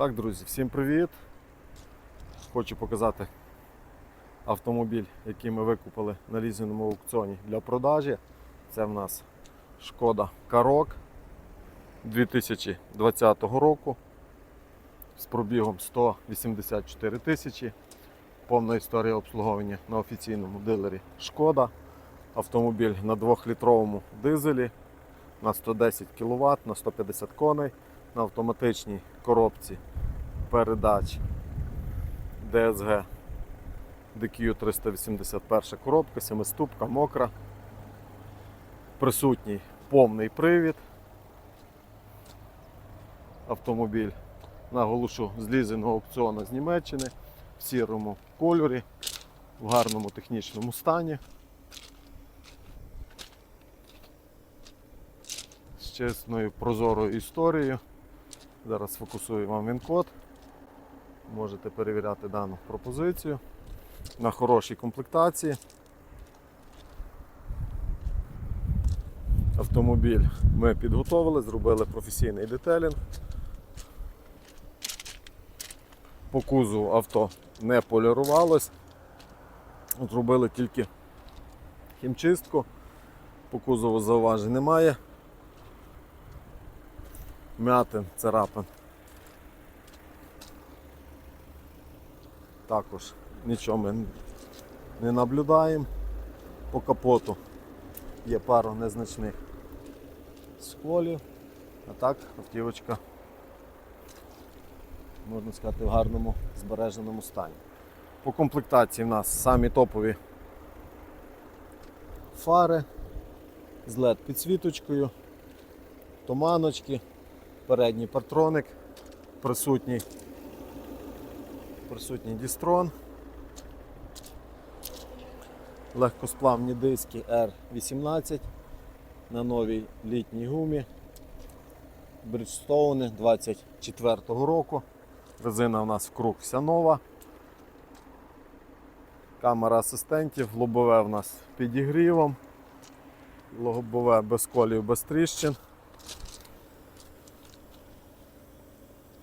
Так, друзі, всім привіт! Хочу показати автомобіль, який ми викупили на лізиному аукціоні для продажі. Це в нас Шкода Карок 2020 року з пробігом 184 тисячі. Повна історія обслуговування на офіційному дилері Шкода. Автомобіль на 2-літровому дизелі на 110 кВт, на 150 коней, на автоматичній коробці передач DSG DQ 381 коробка, семиступка, мокра. Присутній повний привід. Автомобіль наголошу з лізинного аукціону з Німеччини в сірому кольорі, в гарному технічному стані. З чесною прозорою історією. Зараз фокусую вам він-код. Можете перевіряти дану пропозицію на хорошій комплектації. Автомобіль ми підготовили, зробили професійний детелінг. По кузову авто не полірувалось. Зробили тільки хімчистку. По кузову зауважень немає. М'ятин, царапин. Також нічого ми не наблюдаємо. По капоту є пару незначних сколів, а так автівочка, можна сказати, в гарному збереженому стані. По комплектації в нас самі топові фари з LED підсвіточкою, туманочки, передній партроник, присутній присутній дістрон, легкосплавні диски R18 на новій літній гумі, Bridgestone 24-го року. Резина у нас вкруг вся нова. Камера асистентів, лобове в нас підігрівом, лобове без колів, без тріщин.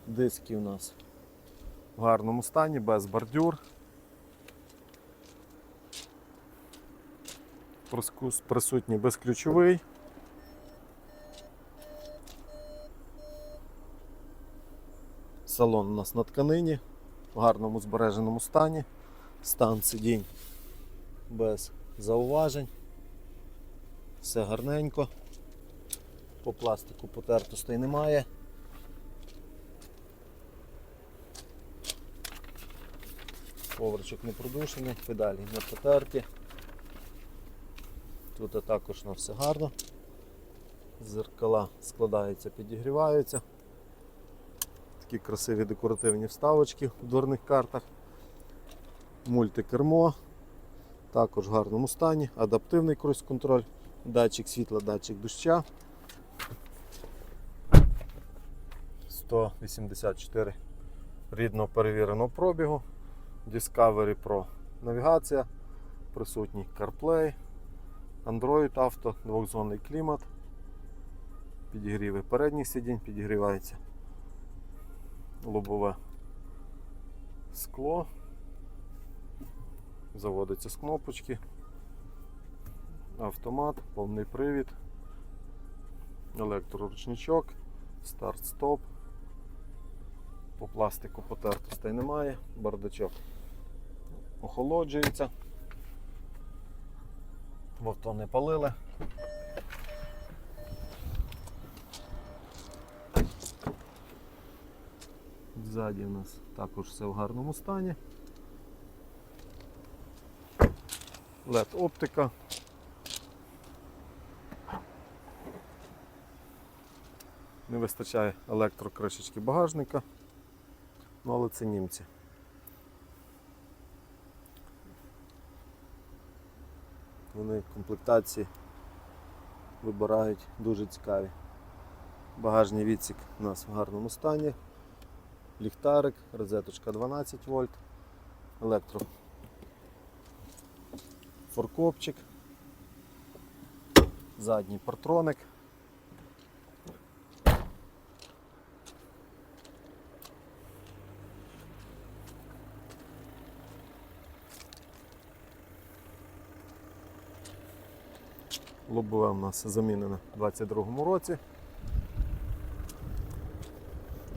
Диски у нас в гарному стані, без бордюр. Прискус присутній безключовий. Салон у нас на тканині, в гарному збереженому стані. Стан сидінь без зауважень. Все гарненько. По пластику потертостей немає. Ковричок не продушений, педалі не потерті. Тут також на все гарно. Зеркала складаються, підігріваються. Такі красиві декоративні вставочки в дверних картах. Мультикермо. Також в гарному стані, адаптивний круїз-контроль, датчик світла, датчик доща. 184 рідного перевіреного пробігу. Discovery Pro навігація, присутній CarPlay, Android Auto, двохзонний клімат, підігріви передніх сидінь, підігрівається лобове скло, заводиться з кнопочки, автомат, повний привід, електроручничок, старт-стоп. По пластику потертостей немає, бардачок охолоджується. В авто не палили. Ззаді у нас також все в гарному стані. LED оптика. Не вистачає електрокришечки багажника, ну але це німці. Вони комплектації вибирають дуже цікаві. Багажний відсік у нас в гарному стані. Ліхтарик, розеточка 12 вольт, електро форкопчик, задній партроник. Лобове у нас замінене у 22-му році.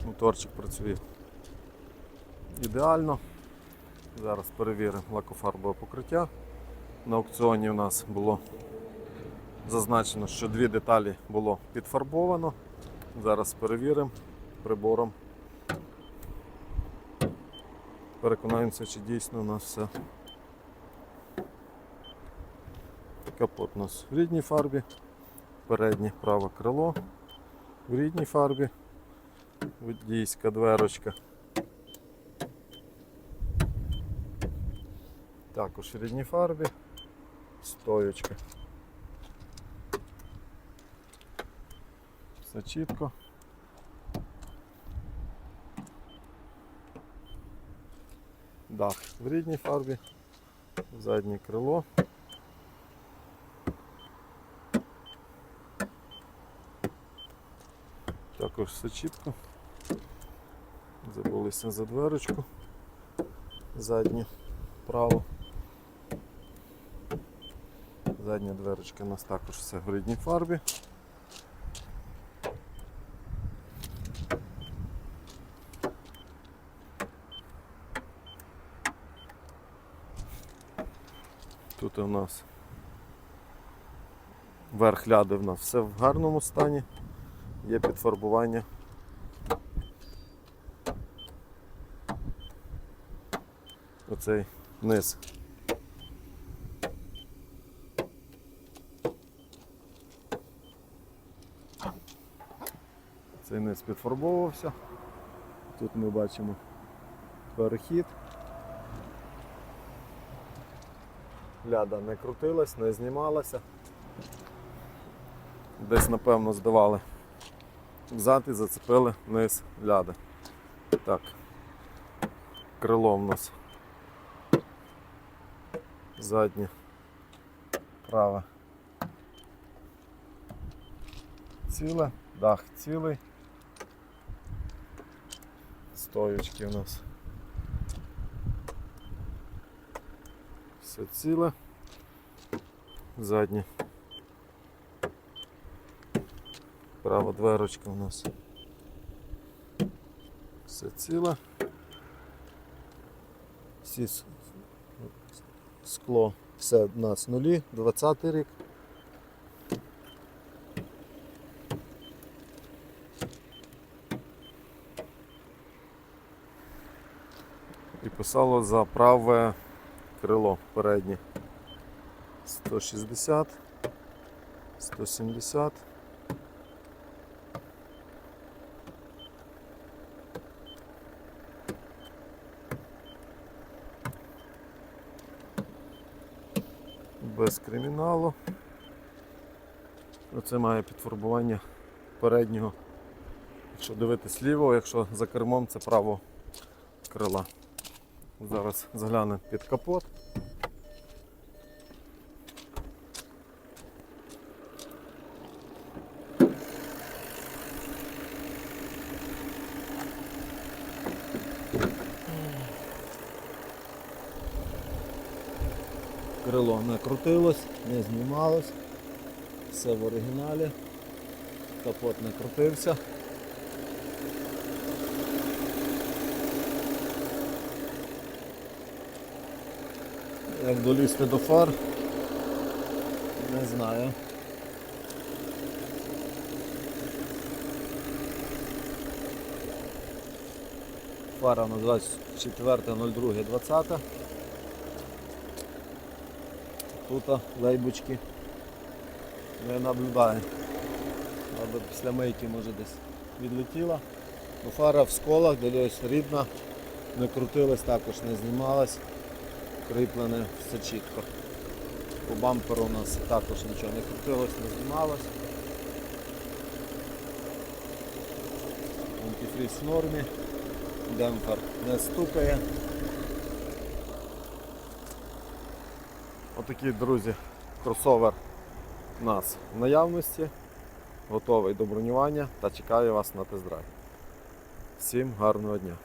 Моторчик працює ідеально. Зараз перевіримо лакофарбове покриття. На аукціоні у нас було зазначено, що дві деталі було підфарбовано. Зараз перевіримо прибором. Переконаємося, чи дійсно у нас все. Капот у нас в рідній фарбі, переднє праве крило в рідній фарбі, водійська дверочка. Також в рідній фарбі, стоючка. Все чітко. Дах в рідній фарбі, заднє крило. Також все чітко. Забулися за дверочку. Заднє право. Задня дверочка у нас також все в рідній фарбі. Тут у нас верх ляди в нас все в гарному стані, є підфарбування. Оцей низ. Цей низ підфарбовувався. Тут ми бачимо перехід. Ляда не крутилась, не знімалася. Десь, напевно, здавали взад і зацепили низ ляди. Так. Крило в нас заднє праве. Ціле, дах цілий. Стоючки у нас. Все ціле. Заднє. Права дверочка у нас. Все ціле. Всі скло, все у нас нулі, 20 рік. І писало за праве крило переднє. 160, 170. Без криміналу. Оце має підфарбування переднього. Якщо дивитись ліво, якщо за кермом це право крила. Зараз заглянемо під капот. Крило не крутилось, не знімалось, все в оригіналі, капот не крутився. Як долізти до фар, не знаю. Фара на 24.02.20. Тут лейбочки не наблюдаю. Або після мийки може десь відлетіла. Ну, Фара в сколах, дивлюсь рідна, не крутилась, також не знімалась кріплене все чітко. По бамперу у нас також нічого не крутилось, не знімалось. Антифріз в нормі, демпфер не стукає. Отакий, друзі, кросовер у нас в наявності, готовий до бронювання та чекаю вас на тест-драйв. Всім гарного дня!